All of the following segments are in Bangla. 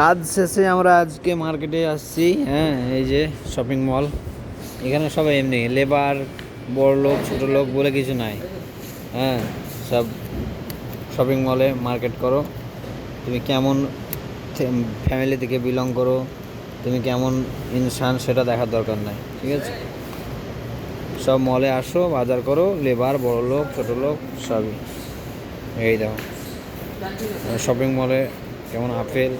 কাজ শেষে আমরা আজকে মার্কেটে আসছি হ্যাঁ এই যে শপিং মল এখানে সবাই এমনি লেবার বড় লোক ছোটো লোক বলে কিছু নাই। হ্যাঁ সব শপিং মলে মার্কেট করো। তুমি কেমন ফ্যামিলি থেকে বিলং করো, তুমি কেমন ইনসান সেটা দেখার দরকার নাই, ঠিক আছে? সব মলে আসো, বাজার করো লেবার বড় লোক ছোটো লোক সবই। এই দেখো শপিং মলে কেমন আপেল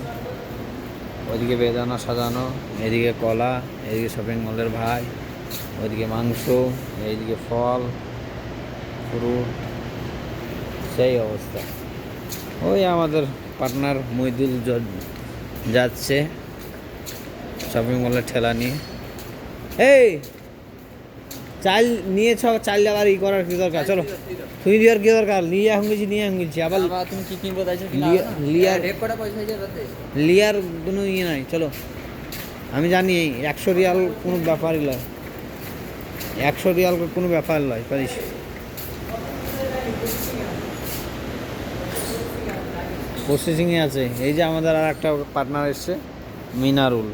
ওইদিকে বেদানা সাজানো, এদিকে কলা, এদিকে শপিং মলের ভাই ওইদিকে মাংস, এইদিকে ফল ফ্রুট সেই অবস্থা। ওই আমাদের পার্টনার মইদুল যাচ্ছে শপিং মলের ঠেলা নিয়ে। এই! চাল নিয়েছ চাল আবার ই করার কি দরকার? চলো তুই দেওয়ার কি দরকার? নিয়ে এখন গেছি নিয়ে এখন গেছি আবার তুমি কি কিনবো তাইছো লিয়ার লিয়ার কোনো ইয়ে নাই চলো। আমি জানি একশো রিয়াল কোনো ব্যাপারই নয় একশো রিয়াল কোনো ব্যাপার নয় পারিস? প্রসেসিংয়ে আছে। এই যে আমাদের আর একটা পার্টনার এসছে মিনারুল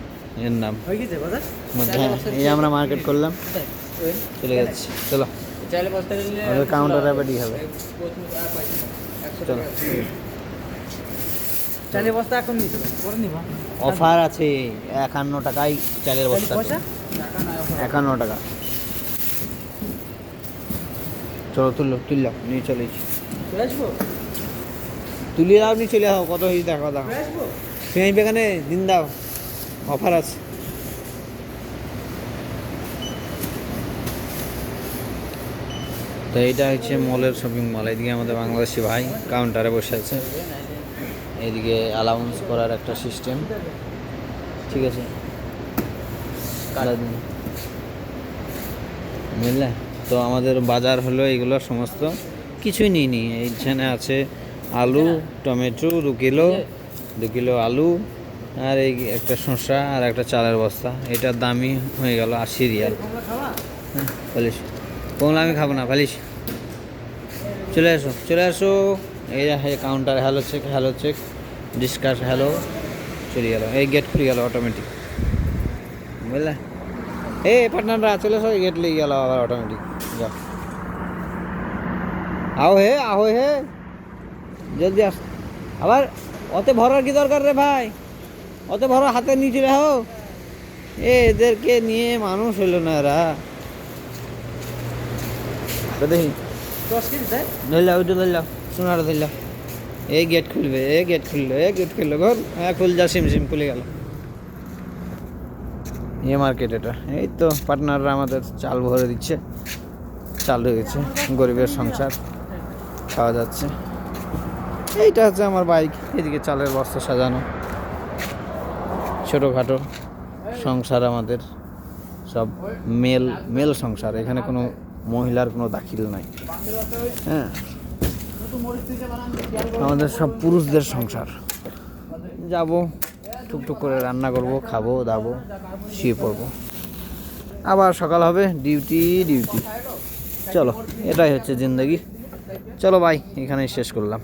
এর নাম। হয়ে গেছে বাজার? মধ্যে হ্যাঁ, এই আমরা মার্কেট করলাম। চলে যাচ্ছে। চলো। আমাদের কাউন্টার রেডি হবে। চলো। বস্তা এখন অফার আছে একান্ন টাকায় চালের বস্তা। একান্ন টাকা। চলো তুললো তুললাম নিয়ে চলে তুলিয়ে দাও নিয়ে চলে যাও কত হয়েছে দেখো আসব? তুমি এখানে? দিন দাও। অফার আছে। তো এইটা হচ্ছে মলের শপিং মল এদিকে আমাদের বাংলাদেশি ভাই কাউন্টারে বসে আছে। এদিকে অ্যালাউন্স করার একটা সিস্টেম ঠিক আছে? বুঝলে? তো আমাদের বাজার হলো এগুলো সমস্ত। কিছুই নিই নি। এইখানে আছে আলু, টমেটো, দু কিলো দু কিলো আলু, আর এই একটা শসা, আর একটা চালের বস্তা। এটার দামই হয়ে গেল আশি রিয়াল। হ্যাঁ বলিস। কমলা আমি খাব না বলিস চলে আসো চলে আসো। এই যে counter hello check hello check discuss hello চলে গেল। এই গেট খুলে গেল অটোমেটিক বুঝলে? এই পার্টনাররা চলে আসো গেট লিয়ে গেল আবার অটোমেটিক যাও। আও হে আহো হে। জলদি আস। আবার, অতে ভরার কি দরকার রে ভাই? অত ভরা হাতে নিচে রাখো। এ এদেরকে নিয়ে মানুষ হইল না এরা। দেখি ধরলাম ওইটা ধরলাম সোনার ধরলাম এই গেট খুলবে এ গেট খুললো এ গেট খুললো ঘর হ্যাঁ খুল যা সিম সিম খুলে গেল। এ মার্কেট এটা। এই তো পার্টনাররা আমাদের চাল ভরে দিচ্ছে। চাল হয়েছে গরিবের সংসার খাওয়া যাচ্ছে। এইটা হচ্ছে আমার বাইক এদিকে চালের বস্তা সাজানো। ছোটোখাটো সংসার আমাদের। সব মেল মেল সংসার, এখানে কোনো মহিলার কোনো দাখিল নাই। হ্যাঁ। আমাদের সব পুরুষদের সংসার। যাব, টুকটুক করে রান্না করব, খাব, দাবো, শুয়ে পড়ব। আবার সকাল হবে, ডিউটি ডিউটি। চলো, এটাই হচ্ছে জিন্দগি। চলো ভাই, এখানেই শেষ করলাম।